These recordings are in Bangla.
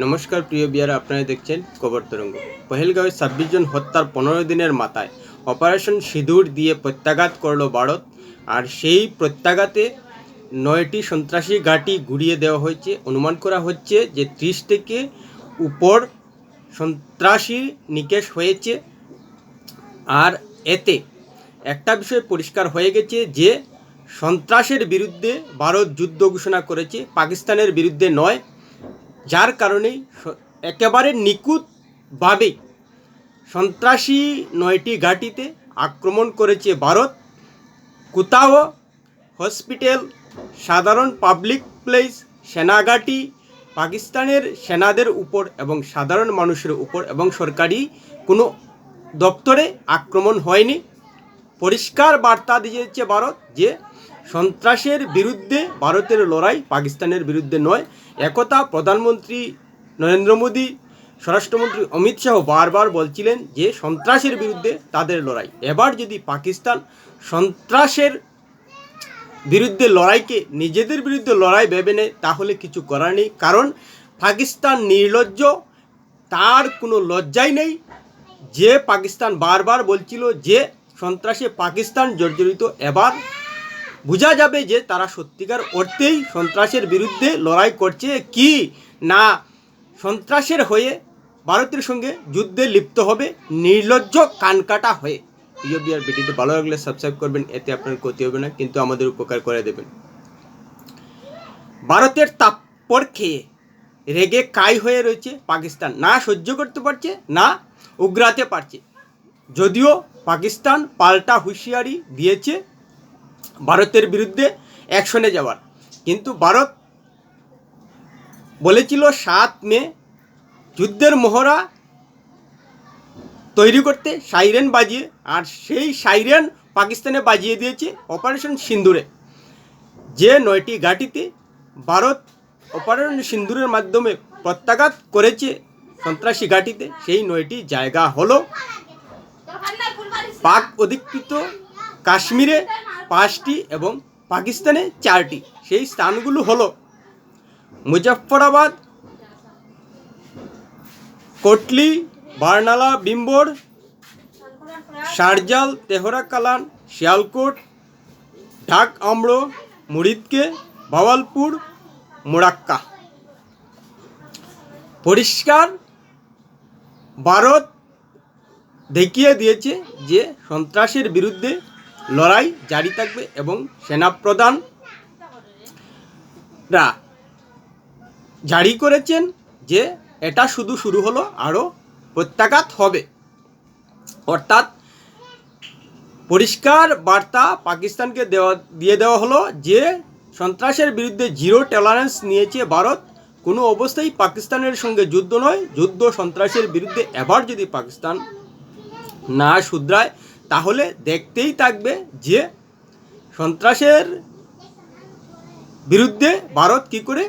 নমস্কার, প্রিয় বিয়ার, আপনারা দেখছেন খবর তরঙ্গ। পহেলগাঁওয়ে ছাব্বিশ জন হত্যার পনেরো দিনের মাথায় অপারেশন সিঁদুর দিয়ে প্রত্যাঘাত করল ভারত। আর সেই প্রত্যাঘাতে নয়টি সন্ত্রাসী ঘাঁটি ঘুরিয়ে দেওয়া হয়েছে। অনুমান করা হচ্ছে যে ত্রিশ থেকে উপর সন্ত্রাসী নিকেশ হয়েছে। আর এতে একটা বিষয় পরিষ্কার হয়ে গেছে যে সন্ত্রাসের বিরুদ্ধে ভারত যুদ্ধ ঘোষণা করেছে। পাকিস্তানের বিরুদ্ধে নয় যার কারণে একেবারে নিখুঁতভাবে সন্ত্রাসী নয়টি ঘাঁটিতে আক্রমণ করেছে ভারত। কোথাও হসপিটাল, সাধারণ পাবলিক প্লেস সেনাঘাঁটি পাকিস্তানের সেনাদের উপর এবং সাধারণ মানুষের উপর এবং সরকারি কোনো দপ্তরে আক্রমণ হয়নি। পরিষ্কার বার্তা দিয়েছে ভারত যে সন্ত্রাসের বিরুদ্ধে ভারতের লড়াই পাকিস্তানের বিরুদ্ধে নয়। একথা প্রধানমন্ত্রী নরেন্দ্র মোদী, স্বরাষ্ট্রমন্ত্রী অমিত শাহ বারবার বলছিলেন যে সন্ত্রাসের বিরুদ্ধে তাদের লড়াই। এবার যদি পাকিস্তান সন্ত্রাসের বিরুদ্ধে লড়াইকে নিজেদের বিরুদ্ধে লড়াই ভেবে নেয়, তাহলে কিছু করার নেই। কারণ পাকিস্তান নির্লজ্জ, তার কোনো লজ্জাই নেই। যে পাকিস্তান বারবার বলছিল যে সন্ত্রাসে পাকিস্তান জর্জরিত, এবার বোঝা যাবে যে তারা সত্যিকার অর্থেই সন্ত্রাসের বিরুদ্ধে লড়াই করছে কি? না, সন্ত্রাসের হয়ে ভারতের সঙ্গে যুদ্ধে লিপ্ত হবে, নির্লজ্জ কানকাটা হয়ে। বিয়ার, ভিডিওটি ভালো লাগলে সাবস্ক্রাইব করবেন, এতে আপনার ক্ষতি হবে না, কিন্তু আমাদের উপকার করে দেবেন। ভারতের তাপ্পর খেয়ে রেগে কাই হয়ে রয়েছে পাকিস্তান। না সহ্য করতে পারছে, না উগরাতে পারছে। যদিও পাকিস্তান পাল্টা হুঁশিয়ারি দিয়েছে ভারতের বিরুদ্ধে অ্যাকশনে যাওয়ার। কিন্তু ভারত বলেছিল সাত মে যুদ্ধের মহড়া তৈরি করতে সাইরেন বাজিয়ে আর সেই সাইরেন পাকিস্তানে বাজিয়ে দিয়েছে অপারেশন সিন্দুরে। যে নয়টি ঘাঁটিতে ভারত অপারেশন সিন্দুরের মাধ্যমে প্রত্যাঘাত করেছে সন্ত্রাসী ঘাঁটিতে সেই নয়টি জায়গা হলো পাক অধিকৃত কাশ্মীরে পাঁচটি এবং পাকিস্তানে চারটি। সেই স্থানগুলো হলো মুজফ্ফরাবাদ, কোটলি, বার্নালা, বিম্বর, শারজাল তেহরা কালান শিয়ালকোট, ঢাক আমড়ো মুরিদকে, বাওয়ালপুর, মোরাক্কা। পরিষ্কার ভারত দেখিয়ে দিয়েছে যে সন্ত্রাসের বিরুদ্ধে লড়াই জারি থাকবে এবং সেনাপ্রধানরা জারি করেছেন যে এটা শুধু শুরু হলো আরও প্রত্যাঘাত হবে। অর্থাৎ পরিষ্কার বার্তা পাকিস্তানকে দেওয়া, দিয়ে দেওয়া হলো যে সন্ত্রাসের বিরুদ্ধে জিরো টলারেন্স নিয়েছে ভারত। কোনো অবস্থায় পাকিস্তানের সঙ্গে যুদ্ধ নয়, যুদ্ধ সন্ত্রাসের বিরুদ্ধে এবার যদি পাকিস্তান না শুধরায় তাহলে দেখতেই থাকবে যে সন্ত্রাসের বিরুদ্ধে ভারত কি করে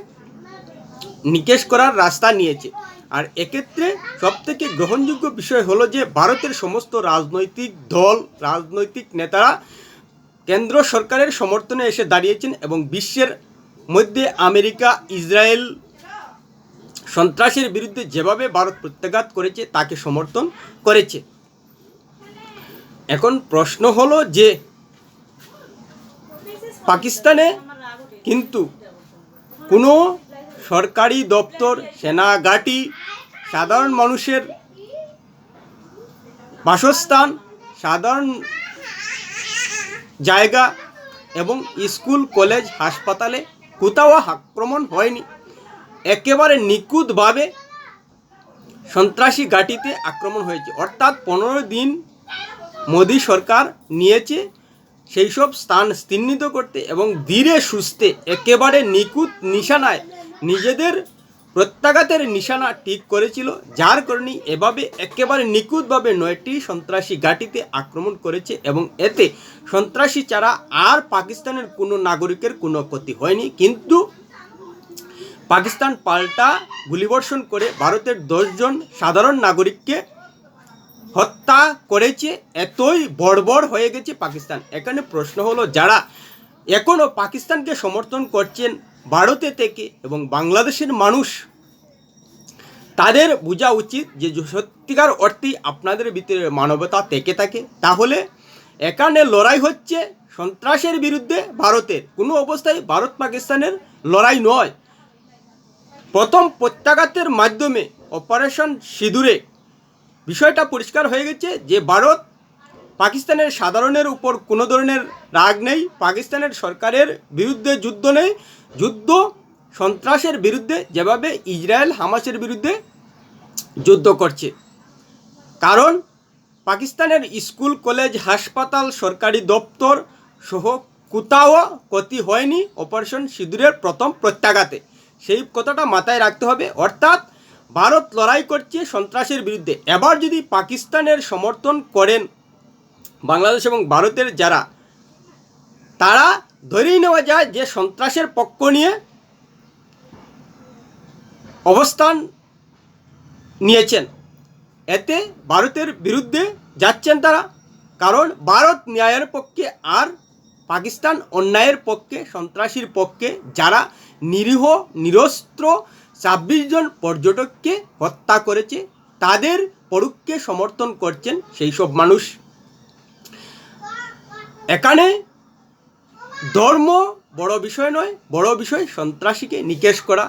নিকেশ করার রাস্তা নিয়েছে। আর এক্ষেত্রে সবথেকে গ্রহণযোগ্য বিষয় হলো যে ভারতের সমস্ত রাজনৈতিক দল, রাজনৈতিক নেতারা কেন্দ্র সরকারের সমর্থনে এসে দাঁড়িয়েছেন এবং বিশ্বের মধ্যে আমেরিকা, ইসরায়েল সন্ত্রাসের বিরুদ্ধে যেভাবে ভারত প্রত্যাঘাত করেছে, তাকে সমর্থন করেছে। এখন প্রশ্ন হলো যে পাকিস্তানে কিন্তু কোনো সরকারি দপ্তর সেনাঘাঁটি সাধারণ মানুষের বাসস্থান, সাধারণ জায়গা এবং স্কুল, কলেজ, হাসপাতালে কোথাও আক্রমণ হয়নি। একেবারে নিখুঁতভাবে সন্ত্রাসী ঘাঁটিতে আক্রমণ হয়েছে। অর্থাৎ পনেরো দিন মোদী সরকার নিয়েছে সেই সব স্থান চিহ্নিত করতে এবং ধীরে সুস্থে, একেবারে নিখুঁত নিশানায় নিজেদের প্রত্যাঘাতের নিশানা ঠিক করেছিল, যার কারণে এভাবে একেবারে নিখুঁতভাবে নয়টি সন্ত্রাসী ঘাঁটিতে আক্রমণ করেছে এবং এতে সন্ত্রাসী ছাড়া আর পাকিস্তানের কোনো নাগরিকের কোনো ক্ষতি হয়নি। কিন্তু পাকিস্তান পাল্টা গুলিবর্ষণ করে ভারতের দশজন সাধারণ নাগরিককে হত্যা করেছে, এতই বড়বড় হয়ে গেছে পাকিস্তান। এখানে প্রশ্ন হলো, যারা এখনও পাকিস্তানকে সমর্থন করছেন ভারতে থেকে এবং বাংলাদেশের মানুষ, তাদের বোঝা উচিত যে সত্যিকার অর্থেই আপনাদের ভিতরে মানবতা থেকে থাকে, তাহলে এখানে লড়াই হচ্ছে সন্ত্রাসের বিরুদ্ধে ভারতের। কোনো অবস্থায় ভারত পাকিস্তানের লড়াই নয়। প্রথম প্রত্যাঘাতের মাধ্যমে অপারেশন সিঁদুরে বিষয়টা পরিষ্কার হয়ে গেছে যে ভারত পাকিস্তানের সাধারণের উপর কোনো ধরনের রাগ নেই, পাকিস্তানের সরকারের বিরুদ্ধে যুদ্ধ নেই, যুদ্ধ সন্ত্রাসের বিরুদ্ধে যেভাবে ইসরায়েল হামাসের বিরুদ্ধে যুদ্ধ করছে। কারণ পাকিস্তানের স্কুল, কলেজ, হাসপাতাল, সরকারি দপ্তর সহ কোথাও ক্ষতি হয়নি অপারেশন সিঁদুরের প্রথম প্রত্যাঘাতে। সেই কথাটা মাথায় রাখতে হবে। অর্থাৎ ভারত লড়াই করছে সন্ত্রাসের বিরুদ্ধে। এবার যদি পাকিস্তানের সমর্থন করেন বাংলাদেশ এবং ভারতের যারা, তারা ধরেই নেওয়া যায় যে সন্ত্রাসের পক্ষ নিয়ে অবস্থান নিয়েছেন। এতে ভারতের বিরুদ্ধে যাচ্ছেন তারা, কারণ ভারত ন্যায়ের পক্ষে আর পাকিস্তান অন্যায়ের পক্ষে, সন্ত্রাসীর পক্ষে যারা নিরীহ, নিরস্ত্র ছাব্বিশ জন পর্যটককে হত্যা করেছে, তাদের পরুক্ষে সমর্থন করছেন সেই সব মানুষ। এখানে ধর্ম বড় বিষয় নয়, বড় বিষয় সন্ত্রাসীকে নিকেশ করা।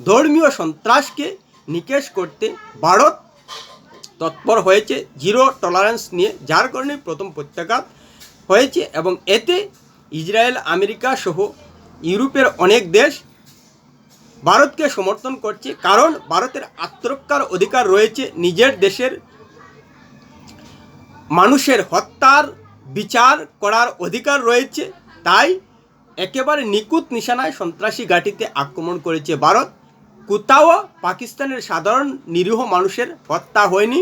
ধর্মীয় সন্ত্রাসকে নিকেশ করতে ভারত তৎপর হয়েছে, জিরো টলারেন্স নিয়ে, যার কারণে প্রথম প্রত্যাঘাত হয়েছে এবং এতে ইসরায়েল, আমেরিকা সহ ইউরোপের অনেক দেশ ভারতকে সমর্থন করছে, কারণ ভারতের আত্মরক্ষার অধিকার রয়েছে নিজের দেশের মানুষের হত্যার বিচার করার অধিকার রয়েছে, তাই একেবারে নিকুত নিশানায় সন্ত্রাসী ঘাঁটিতে আক্রমণ করেছে ভারত। কোথাও পাকিস্তানের সাধারণ নিরীহ মানুষের হত্যা হয়নি,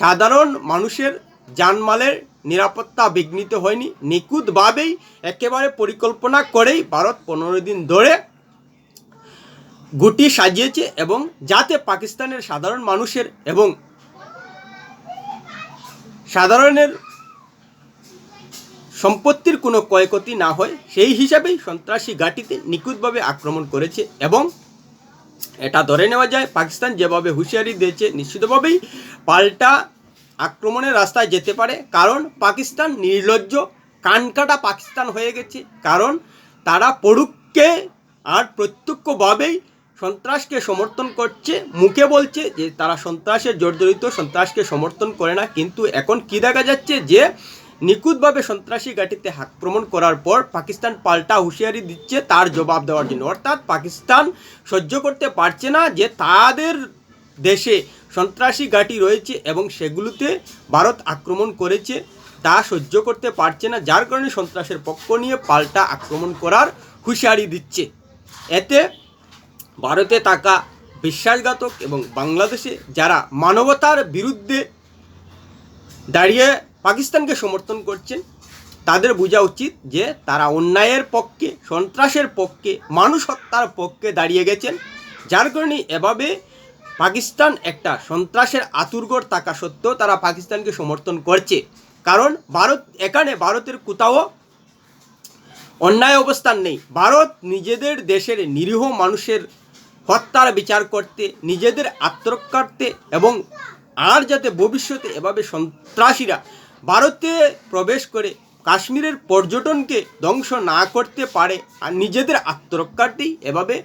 সাধারণ মানুষের জানমালের নিরাপত্তা বিঘ্নিত হয়নি। নিখুঁতভাবেই একেবারে পরিকল্পনা করেই ভারত পনেরো দিন ধরে গুটি সাজিয়েছে এবং যাতে পাকিস্তানের সাধারণ মানুষের এবং সাধারণের সম্পত্তির কোনো ক্ষয়ক্ষতি না হয়, সেই হিসাবেই সন্ত্রাসী ঘাঁটিতে নিখুঁতভাবে আক্রমণ করেছে এবং এটা ধরে নেওয়া যায়, পাকিস্তান যেভাবে হুঁশিয়ারি দিয়েছে, নিশ্চিতভাবেই পাল্টা আক্রমণের রাস্তায় যেতে পারে, কারণ পাকিস্তান নির্লজ্জ, কানকাটা পাকিস্তান হয়ে গেছে, কারণ তারা পড়ুককে আর প্রত্যক্ষভাবেই সন্ত্রাসকে সমর্থন করছে, মুখে বলছে যে তারা সন্ত্রাসের জর্জরিত, সন্ত্রাসকে সমর্থন করে না। কিন্তু এখন কি দেখা যাচ্ছে যে নিখুঁতভাবে সন্ত্রাসী ঘাঁটিতে আক্রমণ করার পর পাকিস্তান পাল্টা হুঁশিয়ারি দিচ্ছে তার জবাব দেওয়ার জন্য। অর্থাৎ পাকিস্তান সহ্য করতে পারছে না যে তাদের দেশে সন্ত্রাসী ঘাঁটি রয়েছে এবং সেগুলোতে ভারত আক্রমণ করেছে। তা সহ্য করতে পারছে না, যার কারণে সন্ত্রাসের পক্ষ নিয়ে পাল্টা আক্রমণ করার হুঁশিয়ারি দিচ্ছে। এতে ভারতে থাকা বিশ্বাসঘাতক এবং বাংলাদেশে যারা মানবতার বিরুদ্ধে দাঁড়িয়ে পাকিস্তানকে সমর্থন করছেন, তাদের বোঝা উচিত যে তারা অন্যায়ের পক্ষে, সন্ত্রাসের পক্ষে মানুষ হত্যার পক্ষে দাঁড়িয়ে গেছেন। যার কারণে এভাবে পাকিস্তান একটা সন্ত্রাসের আতুরগড় থাকা সত্ত্বেও তারা পাকিস্তানকে সমর্থন করছে। কারণ ভারত, এখানে ভারতের কোথাও অন্যায় অবস্থান নেই। ভারত নিজেদের দেশের নিরীহ মানুষের হত্যার বিচার করতে, নিজেদের আত্মরক্ষার্থে এবং আর যাতে ভবিষ্যতে এভাবে সন্ত্রাসীরা ভারতে প্রবেশ করে কাশ্মীরের পর্যটনকে ধ্বংস না করতে পারে, আর নিজেদের আত্মরক্ষার্থেই এভাবে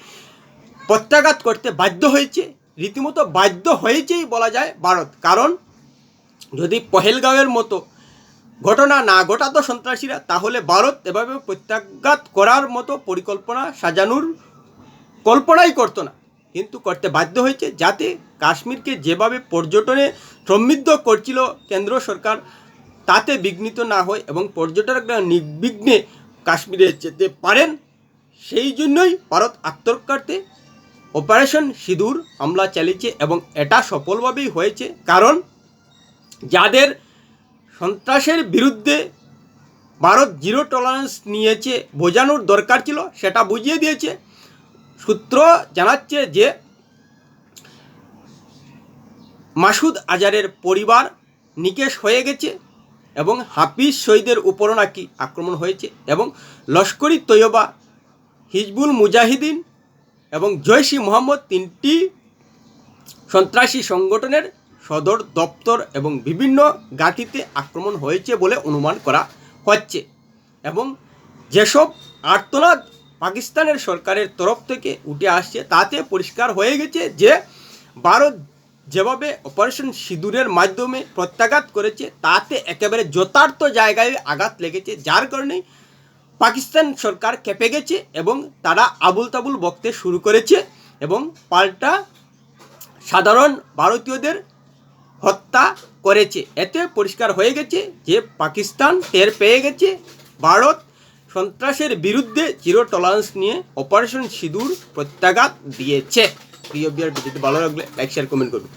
প্রত্যাঘাত করতে বাধ্য হয়েছে। রীতিমতো বাধ্য হয়েছেই বলা যায় ভারত। কারণ, যদি পহেলগাঁওয়ের মতো ঘটনা না ঘটাতো সন্ত্রাসীরা, তাহলে ভারত এভাবে প্রত্যাঘাত করার মতো পরিকল্পনা সাজানোর কল্পনাই করতো না। কিন্তু করতে বাধ্য হয়েছে যাতে কাশ্মীরকে যেভাবে পর্যটনে সমৃদ্ধ করছিল কেন্দ্র সরকার, তাতে বিঘ্নিত না হয় এবং পর্যটকরা নির্বিঘ্নে কাশ্মীরে যেতে পারেন। সেই জন্যই ভারত আত্মরক্ষার্থে অপারেশন সিঁদুর হামলা চালিয়েছে এবং এটা সফলভাবেই হয়েছে। কারণ যাদের সন্ত্রাসের বিরুদ্ধে ভারত জিরো টলারেন্স নিয়েছে, বোঝানোর দরকার ছিল, সেটা বুঝিয়ে দিয়েছে। সূত্র জানাচ্ছে যে মাসুদ আজারের পরিবার নিকেশ হয়ে গেছে এবং হাফিজ শহীদের উপরও নাকি আক্রমণ হয়েছে এবং লস্করি তৈয়বা, হিজবুল মুজাহিদিন এবং জয়সি মোহাম্মদ তিনটি সন্ত্রাসী সংগঠনের সদর দপ্তর এবং বিভিন্ন ঘাঁটিতে আক্রমণ হয়েছে বলে অনুমান করা হচ্ছে এবং যেসব আর্তনাদ পাকিস্তানের সরকারের তরফ থেকে উঠে আসছে। তাতে পরিষ্কার হয়ে গেছে যে ভারত যেভাবে অপারেশন সিঁদুরের মাধ্যমে প্রত্যাঘাত করেছে, তাতে একেবারে যথার্থ জায়গায় আঘাত লেগেছে। যার কারণে পাকিস্তান সরকার কেঁপে গেছে এবং তারা আবুল তাবুল বকতে শুরু করেছে এবং পাল্টা সাধারণ ভারতীয়দের হত্যা করেছে। এতে পরিষ্কার হয়ে গেছে যে পাকিস্তান টের পেয়ে গেছে। ভারত সন্ত্রাসের বিরুদ্ধে জিরো টলারেন্স নিয়ে অপারেশন সিঁদুর প্রত্যাঘাত দিয়েছে। প্রিয় বিয়ার ভিডিওটি ভালো লাগলে লাইক শেয়ার কমেন্ট করুন।